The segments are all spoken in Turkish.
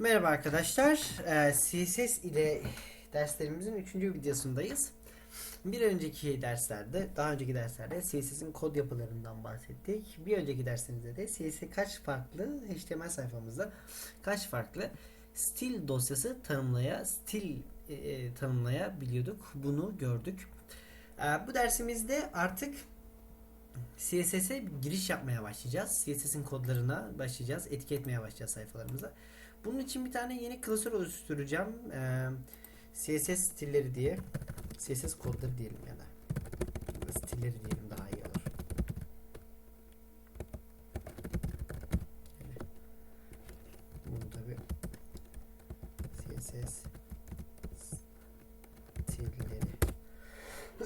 Merhaba arkadaşlar. Ee, CSS ile derslerimizin 3. videosundayız. Bir önceki derslerde, daha önceki derslerde CSS'in kod yapılarından bahsettik. Bir önceki dersimizde de CSS kaç farklı HTML sayfamızda kaç farklı stil dosyası tanımlaya, stil e, e, tanımlayabiliyorduk. Bunu gördük. Ee, bu dersimizde artık CSS'e giriş yapmaya başlayacağız. CSS'in kodlarına başlayacağız. Etki etmeye başlayacağız sayfalarımıza. Bunun için bir tane yeni klasör oluşturacağım. Ee, CSS stilleri diye. CSS kodları diyelim ya da. Stilleri diyelim daha iyi olur. Bunu tabi CSS stilleri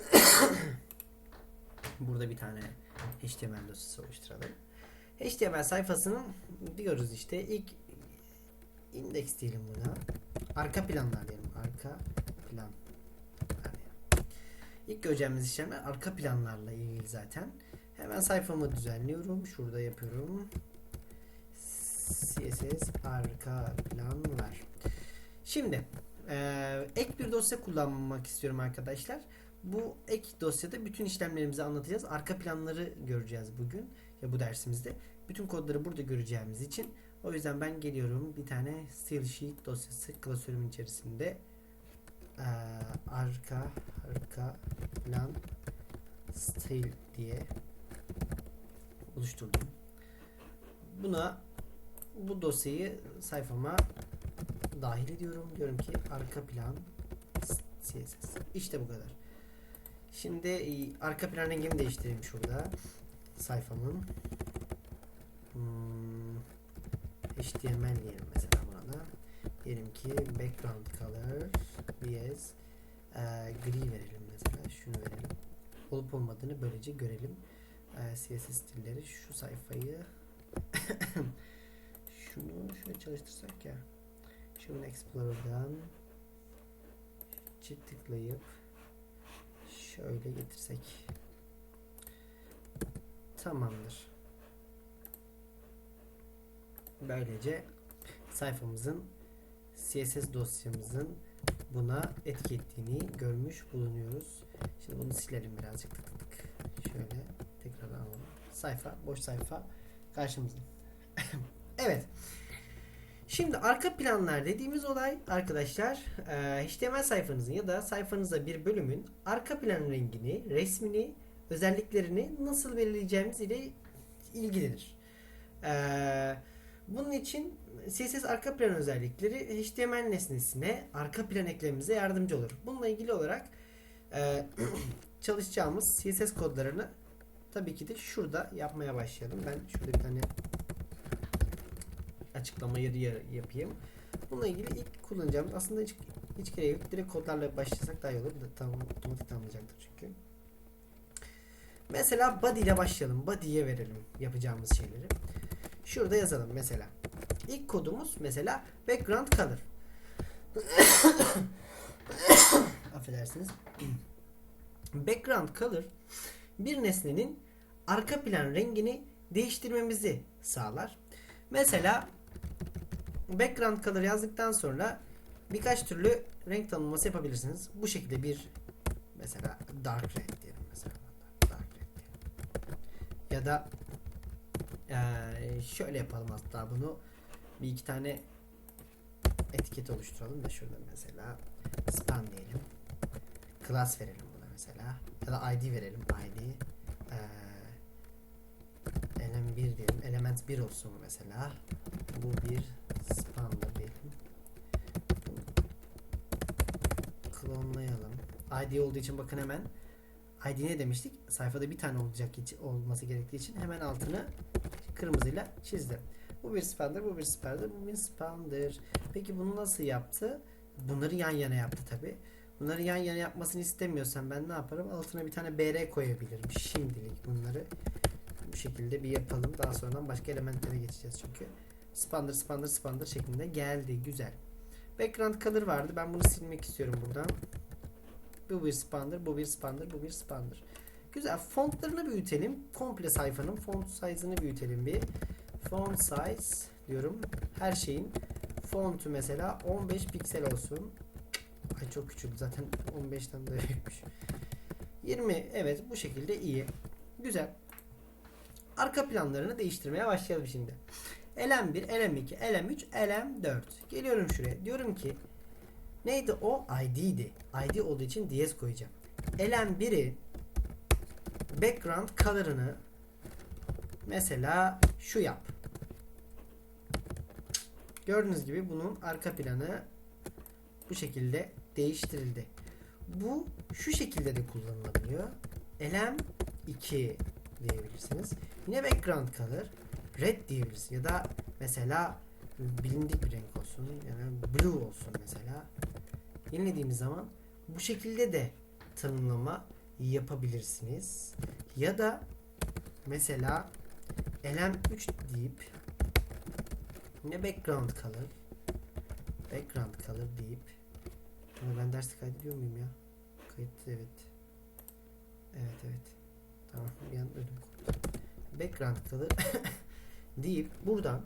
Burada bir tane HTML dosyası oluşturalım. HTML sayfasının diyoruz işte ilk index diyelim buna. Arka planlar diyelim. Arka plan. İlk göreceğimiz işlemler arka planlarla ilgili zaten. Hemen sayfamı düzenliyorum. Şurada yapıyorum. CSS arka planlar. Şimdi eee, ek bir dosya kullanmak istiyorum arkadaşlar. Bu ek dosyada bütün işlemlerimizi anlatacağız. Arka planları göreceğiz bugün ya bu dersimizde. Bütün kodları burada göreceğimiz için o yüzden ben geliyorum bir tane style sheet dosyası klasörümün içerisinde eee, arka arka plan style diye oluşturdum. Buna bu dosyayı sayfama dahil ediyorum. Diyorum ki arka plan CSS. İşte bu kadar. Şimdi e, arka plan rengini değiştireyim şurada. Sayfamın. Hmm, HTML diyelim mesela buna da. Diyelim ki background color vs e, gri verelim mesela. Şunu verelim. Olup olmadığını böylece görelim. E, CSS stilleri şu sayfayı şunu şöyle çalıştırsak ya. Şunu Explorer'dan çift tıklayıp şöyle getirsek tamamdır. Böylece sayfamızın CSS dosyamızın buna etki ettiğini görmüş bulunuyoruz. Şimdi bunu silelim birazcık tık tık. Şöyle tekrar alalım. Sayfa, boş sayfa karşımızda. evet. Şimdi arka planlar dediğimiz olay arkadaşlar e, HTML sayfanızın ya da sayfanızda bir bölümün arka plan rengini, resmini, özelliklerini nasıl belirleyeceğimiz ile ilgilidir. E, bunun için CSS arka plan özellikleri HTML nesnesine arka plan eklememize yardımcı olur. Bununla ilgili olarak e, çalışacağımız CSS kodlarını tabii ki de şurada yapmaya başlayalım. Ben şurada bir tane açıklama yer- yapayım. Bununla ilgili ilk kullanacağımız aslında hiç, hiç gerek yok. Direkt kodlarla başlasak daha iyi olur. Tam, otomatik tanımlayacaktır çünkü. Mesela body ile başlayalım. Body'ye verelim yapacağımız şeyleri. Şurada yazalım mesela. İlk kodumuz mesela background color. Affedersiniz. background color bir nesnenin arka plan rengini değiştirmemizi sağlar. Mesela background color yazdıktan sonra birkaç türlü renk tanımlaması yapabilirsiniz. Bu şekilde bir mesela dark red diyelim mesela. Dark red diyelim. Ya da eee, şöyle yapalım hatta bunu bir iki tane etiket oluşturalım da şurada mesela span diyelim. Class verelim buna mesela. Ya da ID verelim. ID eee element 1 diyelim. Element 1 olsun mesela. Bu bir spandır diyelim. Klonlayalım. ID olduğu için bakın hemen ID ne demiştik? Sayfada bir tane olacak olması gerektiği için hemen altını kırmızıyla çizdim. Bu bir spandır, bu bir spandır, bu bir spandır. Peki bunu nasıl yaptı? Bunları yan yana yaptı tabi. Bunları yan yana yapmasını istemiyorsam ben ne yaparım? Altına bir tane BR koyabilirim. Şimdilik bunları bu şekilde bir yapalım. Daha sonradan başka elementlere geçeceğiz çünkü. Spandır, spandır, spandır şeklinde geldi. Güzel. Background color vardı. Ben bunu silmek istiyorum buradan. Bu bir spandır, bu bir spandır, bu bir spandır. Güzel. Fontlarını büyütelim. Komple sayfanın font size'ını büyütelim bir. Font size diyorum. Her şeyin fontu mesela 15 piksel olsun. Ay çok küçüldü zaten 15'ten de büyükmüş. 20 evet bu şekilde iyi. Güzel. Arka planlarını değiştirmeye başlayalım şimdi. LM1, LM2, LM3, LM4. Geliyorum şuraya. Diyorum ki neydi o? ID'di. ID olduğu için DS koyacağım. LM1'i background color'ını mesela şu yap. Gördüğünüz gibi bunun arka planı bu şekilde değiştirildi. Bu şu şekilde de kullanılabiliyor. LM2 diyebilirsiniz. Yine background color red diyebilirsiniz ya da mesela bilindik bir renk olsun yani blue olsun mesela. Yenilediğimiz zaman bu şekilde de tanımlama yapabilirsiniz. Ya da mesela LM3 deyip yine background color background color deyip Ama ben dersi kaydediyor muyum ya? Kayıt evet. Evet evet. Tamam bir an ödüm. Background color deyip buradan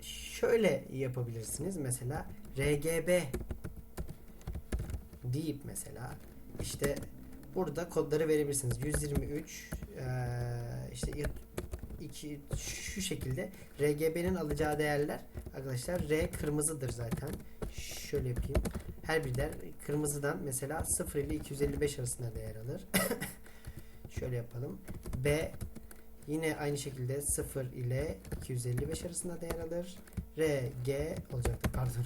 şöyle yapabilirsiniz. Mesela RGB deyip mesela işte burada kodları verebilirsiniz. 123 eee, işte iki şu şekilde RGB'nin alacağı değerler arkadaşlar R kırmızıdır zaten. Şöyle yapayım. Her bir değer kırmızıdan mesela 0 ile 255 arasında değer alır. Şöyle yapalım. B yine aynı şekilde 0 ile 255 arasında değer alır. R, G olacaktı pardon.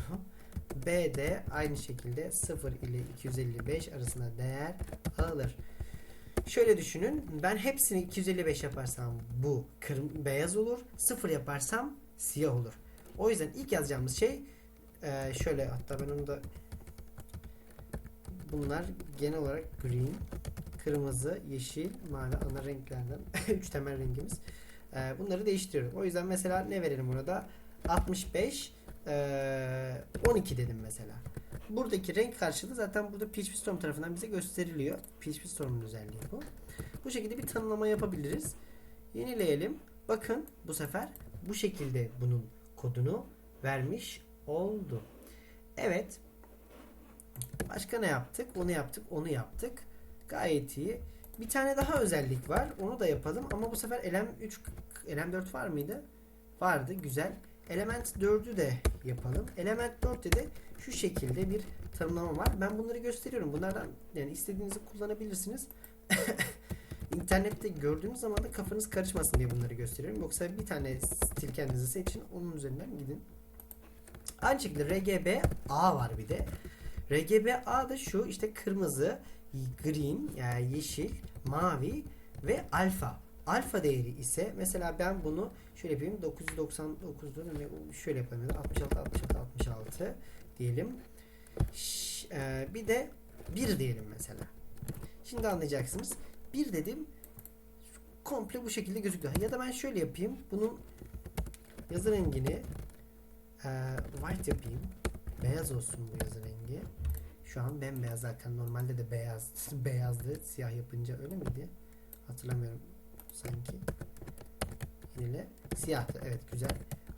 B de aynı şekilde 0 ile 255 arasında değer alır. Şöyle düşünün. Ben hepsini 255 yaparsam bu kırm beyaz olur. 0 yaparsam siyah olur. O yüzden ilk yazacağımız şey eee, şöyle hatta ben onu da bunlar genel olarak green, kırmızı, yeşil, mavi ana renklerden. Üç temel rengimiz. Eee, bunları değiştiriyorum. O yüzden mesela ne verelim burada? 65 eee, 12 dedim mesela. Buradaki renk karşılığı zaten burada PHP Storm tarafından bize gösteriliyor. PHP Storm'un özelliği bu. Bu şekilde bir tanımlama yapabiliriz. Yenileyelim. Bakın bu sefer bu şekilde bunun kodunu vermiş oldu. Evet. Başka ne yaptık? Onu yaptık, onu yaptık. Gayet iyi. Bir tane daha özellik var. Onu da yapalım ama bu sefer LM3 LM4 var mıydı? Vardı. Güzel. Element 4'ü de yapalım. Element 4'te de şu şekilde bir tanımlama var. Ben bunları gösteriyorum. Bunlardan yani istediğinizi kullanabilirsiniz. İnternette gördüğünüz zaman da kafanız karışmasın diye bunları gösteriyorum. Yoksa bir tane stil kendinize seçin. Onun üzerinden gidin. Aynı şekilde RGB A var bir de. RGB A da şu işte kırmızı, green yani yeşil, mavi ve alfa. Alfa değeri ise mesela ben bunu şöyle yapayım 999'dur hani şöyle yapalım 66 66 66 diyelim. Ş- e, bir de 1 diyelim mesela. Şimdi anlayacaksınız. 1 dedim komple bu şekilde gözüküyor. Ya da ben şöyle yapayım. Bunun yazı rengini e, white yapayım. Beyaz olsun bu yazı rengi. Şu an bembeyaz zaten. Normalde de beyaz beyazdı. Siyah yapınca öyle miydi? Hatırlamıyorum sanki. Yine siyahtı. Evet güzel.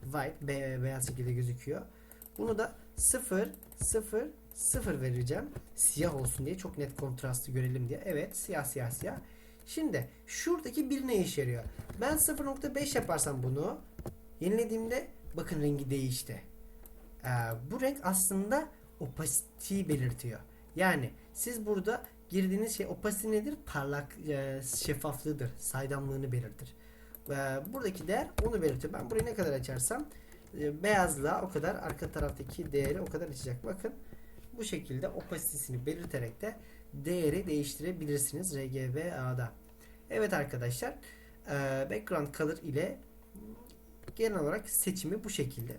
White be- beyaz şekilde gözüküyor. Bunu da 0 0 0 vereceğim. Siyah olsun diye çok net kontrastı görelim diye. Evet siyah siyah siyah. Şimdi şuradaki bir ne işe yarıyor? Ben 0.5 yaparsam bunu yenilediğimde bakın rengi değişti. Ee, bu renk aslında opacity belirtiyor. Yani siz burada girdiğiniz şey opacity nedir? Parlak e, şeffaflığıdır. Saydamlığını belirtir. Ve buradaki değer onu belirtiyor. Ben burayı ne kadar açarsam e, beyazlığa o kadar arka taraftaki değeri o kadar açacak. Bakın bu şekilde opacity'sini belirterek de değeri değiştirebilirsiniz RGBA'da. Evet arkadaşlar e, background color ile genel olarak seçimi bu şekilde.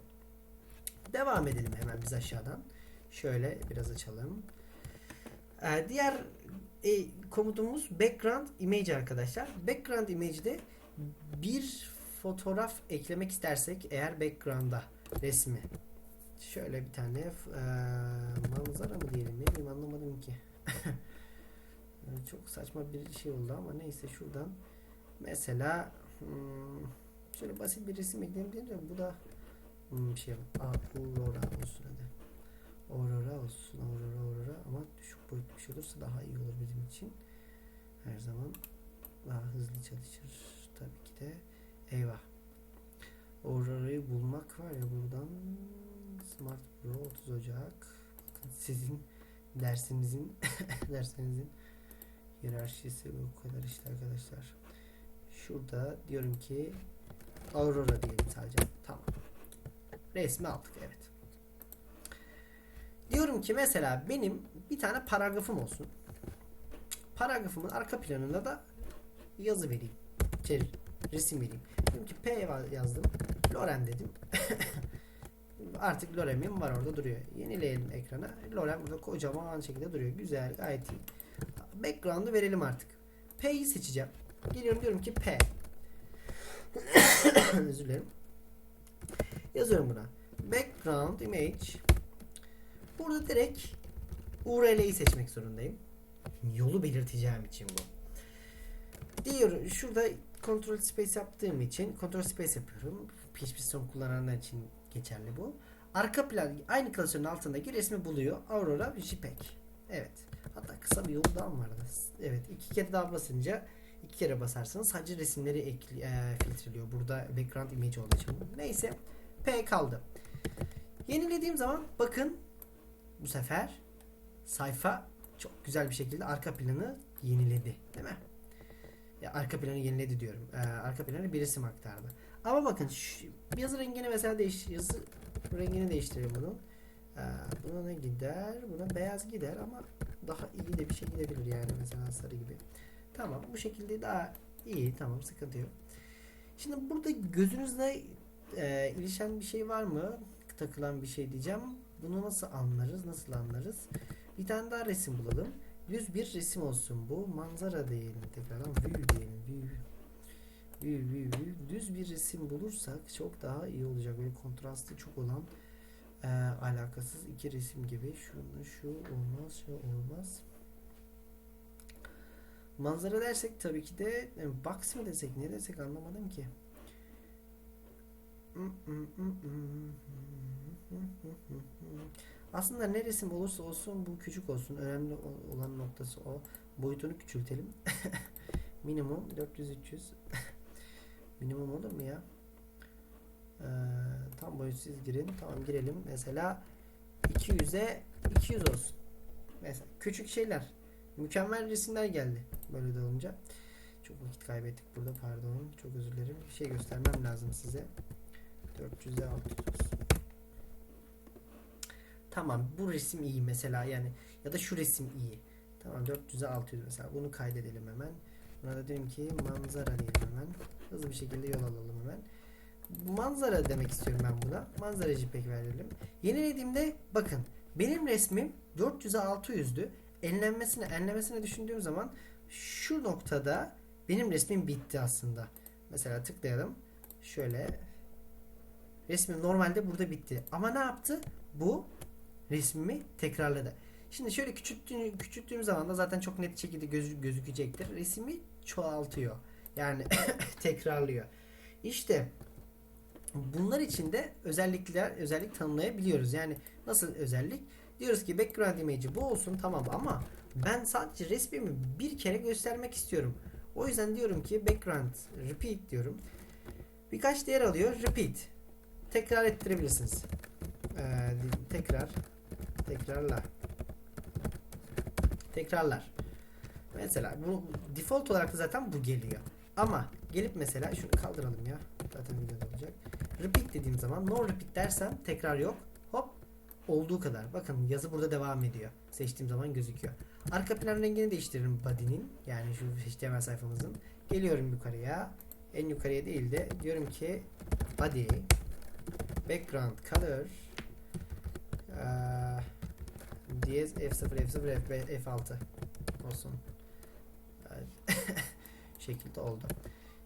Devam edelim hemen biz aşağıdan. Şöyle biraz açalım. E, diğer e, komutumuz background image arkadaşlar. Background image'de bir fotoğraf eklemek istersek eğer background'a resmi şöyle bir tane e, manzara mı diyelim ne bileyim anlamadım ki. Çok saçma bir şey oldu ama neyse şuradan mesela hmm, şöyle basit bir resim ekleyelim diyelim de bu da Hmm, şey var. Aurora olsun hadi. Aurora olsun. Aurora Aurora ama düşük boyutlu bir şey olursa daha iyi olur bizim için. Her zaman daha hızlı çalışır. Tabii ki de. Eyvah. Aurora'yı bulmak var ya buradan Smart Pro 30 Ocak. Bakın sizin dersinizin dersinizin hiyerarşisi bu kadar işte arkadaşlar. Şurada diyorum ki Aurora diyelim sadece. Tamam. Resmi aldık evet. Diyorum ki mesela benim bir tane paragrafım olsun. Paragrafımın arka planında da yazı vereyim. Şey, resim vereyim. Diyorum ki P yazdım. Lorem dedim. Artık Lorem'im var orada duruyor. Yenileyelim ekrana. Lorem burada kocaman şekilde duruyor. Güzel gayet iyi. Background'u verelim artık. P'yi seçeceğim. Geliyorum diyorum ki P. Özür dilerim. Yazıyorum buna. Background image. Burada direkt URL'yi seçmek zorundayım. Yolu belirteceğim için bu. Diyor şurada control space yaptığım için control space yapıyorum. PHP Storm kullananlar için geçerli bu. Arka plan aynı klasörün altındaki resmi buluyor. Aurora JPEG. Evet. Hatta kısa bir yolu daha vardı? Evet. iki kere daha basınca iki kere basarsanız sadece resimleri ekli, e, filtreliyor. Burada background image olduğu için. Neyse. P kaldı. Yenilediğim zaman bakın bu sefer sayfa çok güzel bir şekilde arka planı yeniledi. Değil mi? Ya arka planı yeniledi diyorum. Ee, arka planı bir resim aktardı. Ama bakın şu, yazı rengini mesela değiş yazı rengini değiştirelim bunun. Ee, buna ne gider? Buna beyaz gider ama daha iyi de bir şey gidebilir yani mesela sarı gibi. Tamam bu şekilde daha iyi tamam sıkıntı yok. Şimdi burada gözünüzle e, ilişen bir şey var mı? Takılan bir şey diyeceğim. Bunu nasıl anlarız? Nasıl anlarız? Bir tane daha resim bulalım. Düz bir resim olsun bu. Manzara diyelim tekrardan. View diyelim. View. View, view, view. Düz bir resim bulursak çok daha iyi olacak. Böyle kontrastı çok olan e, alakasız iki resim gibi. Şunu şu olmaz, şu olmaz. Manzara dersek tabii ki de e, box mı desek ne desek anlamadım ki. Aslında ne resim olursa olsun bu küçük olsun. Önemli olan noktası o. Boyutunu küçültelim. Minimum 400-300. Minimum olur mu ya? Ee, tam boyutsuz girin. Tamam girelim. Mesela 200'e 200 olsun. Mesela küçük şeyler. Mükemmel resimler geldi. Böyle de olunca. Çok vakit kaybettik burada pardon. Çok özür dilerim. Bir şey göstermem lazım size. 400'e 600 Tamam bu resim iyi mesela yani ya da şu resim iyi. Tamam 400'e 600 mesela bunu kaydedelim hemen. Buna da diyelim ki manzara diyelim hemen. Hızlı bir şekilde yol alalım hemen. Manzara demek istiyorum ben buna. Manzara JPEG verelim. Yenilediğimde bakın benim resmim 400'e 600'dü. Enlenmesine enlemesine düşündüğüm zaman şu noktada benim resmim bitti aslında. Mesela tıklayalım. Şöyle resmim normalde burada bitti. Ama ne yaptı? Bu resmimi tekrarladı. Şimdi şöyle küçülttüğüm, küçülttüğüm zaman da zaten çok net şekilde göz, gözükecektir. Resmi çoğaltıyor. Yani tekrarlıyor. İşte bunlar için de özellikler özellik tanımlayabiliyoruz. Yani nasıl özellik? Diyoruz ki background image'i bu olsun tamam ama ben sadece resmimi bir kere göstermek istiyorum. O yüzden diyorum ki background repeat diyorum. Birkaç değer alıyor. Repeat. Tekrar ettirebilirsiniz. Ee, tekrar tekrarla tekrarlar. Mesela bu default olarak da zaten bu geliyor. Ama gelip mesela şunu kaldıralım ya. Zaten videoda olacak. Repeat dediğim zaman no repeat dersem tekrar yok. Hop olduğu kadar. Bakın yazı burada devam ediyor. Seçtiğim zaman gözüküyor. Arka plan rengini değiştiririm body'nin. Yani şu HTML sayfamızın. Geliyorum yukarıya. En yukarıya değil de diyorum ki body background color ee, diyez F0 F0 F5 F6 olsun. Şekilde oldu.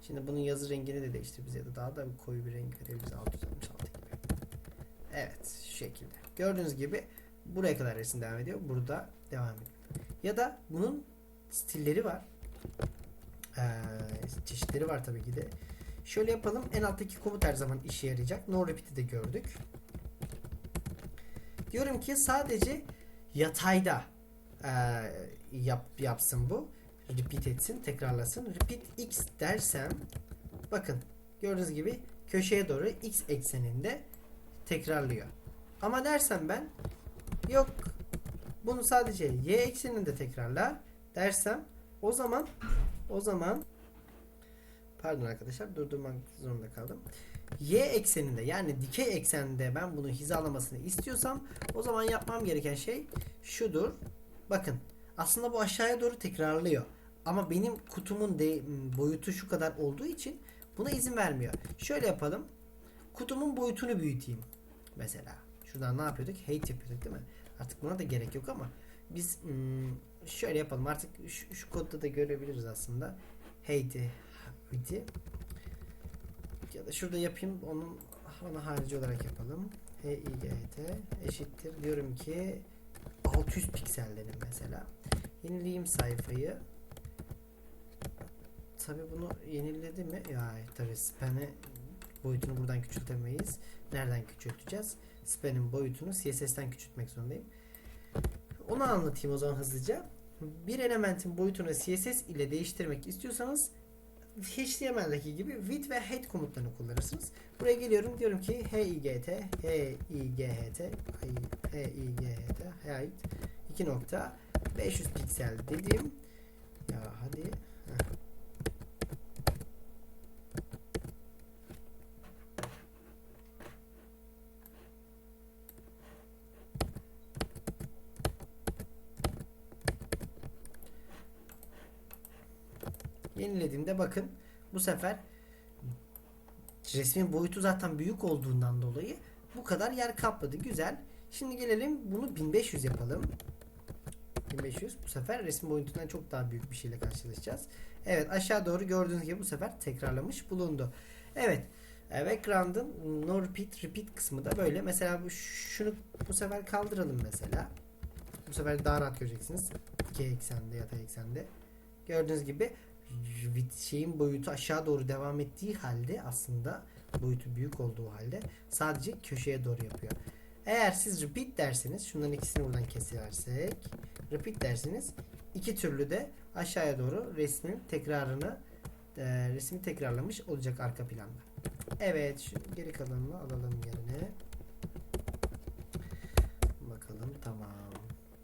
Şimdi bunun yazı rengini de değiştir bize de daha da koyu bir renk verebiliriz 666 gibi. Evet şu şekilde. Gördüğünüz gibi buraya kadar resim devam ediyor. Burada devam ediyor. Ya da bunun stilleri var. Ee, çeşitleri var tabii ki de. Şöyle yapalım. En alttaki komut her zaman işe yarayacak. No repeat'i de gördük. Diyorum ki sadece yatayda e, yap, yapsın bu. Repeat etsin, tekrarlasın. Repeat x dersem bakın gördüğünüz gibi köşeye doğru x ekseninde tekrarlıyor. Ama dersem ben yok bunu sadece y ekseninde tekrarla dersem o zaman o zaman pardon arkadaşlar durdurmak zorunda kaldım. Y ekseninde yani dikey ekseninde ben bunu hizalamasını istiyorsam o zaman yapmam gereken şey şudur. Bakın aslında bu aşağıya doğru tekrarlıyor. Ama benim kutumun de, boyutu şu kadar olduğu için buna izin vermiyor. Şöyle yapalım. Kutumun boyutunu büyüteyim. Mesela. Şuradan ne yapıyorduk? Height yapıyorduk değil mi? Artık buna da gerek yok ama biz şöyle yapalım. Artık şu, şu kodda da görebiliriz aslında. Height'i ya da şurada yapayım. Onun onu harici olarak yapalım. HIGT eşittir. Diyorum ki 600 piksel mesela. Yenileyim sayfayı. Tabi bunu yeniledi mi? Ya tabi span'e boyutunu buradan küçültemeyiz. Nereden küçülteceğiz? Span'in boyutunu CSS'ten küçültmek zorundayım. Onu anlatayım o zaman hızlıca. Bir elementin boyutunu CSS ile değiştirmek istiyorsanız HTML'deki gibi width ve height komutlarını kullanırsınız. Buraya geliyorum diyorum ki higt, hight, hight, height 2 nokta 500 piksel dedim. Ya hadi. Heh. Yenilediğimde bakın bu sefer resmin boyutu zaten büyük olduğundan dolayı bu kadar yer kapladı. Güzel. Şimdi gelelim bunu 1500 yapalım. 1500 bu sefer resim boyutundan çok daha büyük bir şeyle karşılaşacağız. Evet aşağı doğru gördüğünüz gibi bu sefer tekrarlamış bulundu. Evet. Background'ın no repeat repeat kısmı da böyle. Mesela bu şunu bu sefer kaldıralım mesela. Bu sefer daha rahat göreceksiniz. İki eksende yatay eksende. Gördüğünüz gibi şeyin boyutu aşağı doğru devam ettiği halde aslında boyutu büyük olduğu halde sadece köşeye doğru yapıyor. Eğer siz repeat derseniz şunların ikisini buradan kesiversek repeat derseniz iki türlü de aşağıya doğru resmin tekrarını e, resmi tekrarlamış olacak arka planda. Evet şu geri kalanını alalım yerine. Bakalım tamam.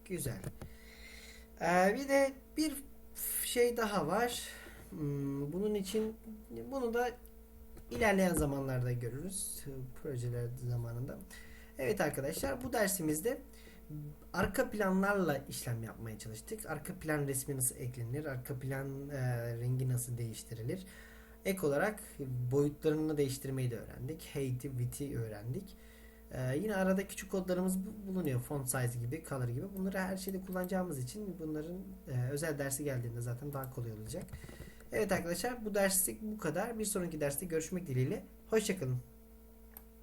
Güzel. Ee, bir de bir şey daha var. Hmm, Bunun için bunu da ilerleyen zamanlarda görürüz. Projeler zamanında. Evet arkadaşlar bu dersimizde arka planlarla işlem yapmaya çalıştık. Arka plan resmi nasıl eklenir? Arka plan e, rengi nasıl değiştirilir? Ek olarak boyutlarını değiştirmeyi de öğrendik. Height'i, width'i öğrendik. Ee, yine arada küçük kodlarımız bu- bulunuyor. Font size gibi, color gibi. Bunları her şeyde kullanacağımız için bunların e, özel dersi geldiğinde zaten daha kolay olacak. Evet arkadaşlar bu derslik bu kadar. Bir sonraki derste görüşmek dileğiyle. Hoşçakalın.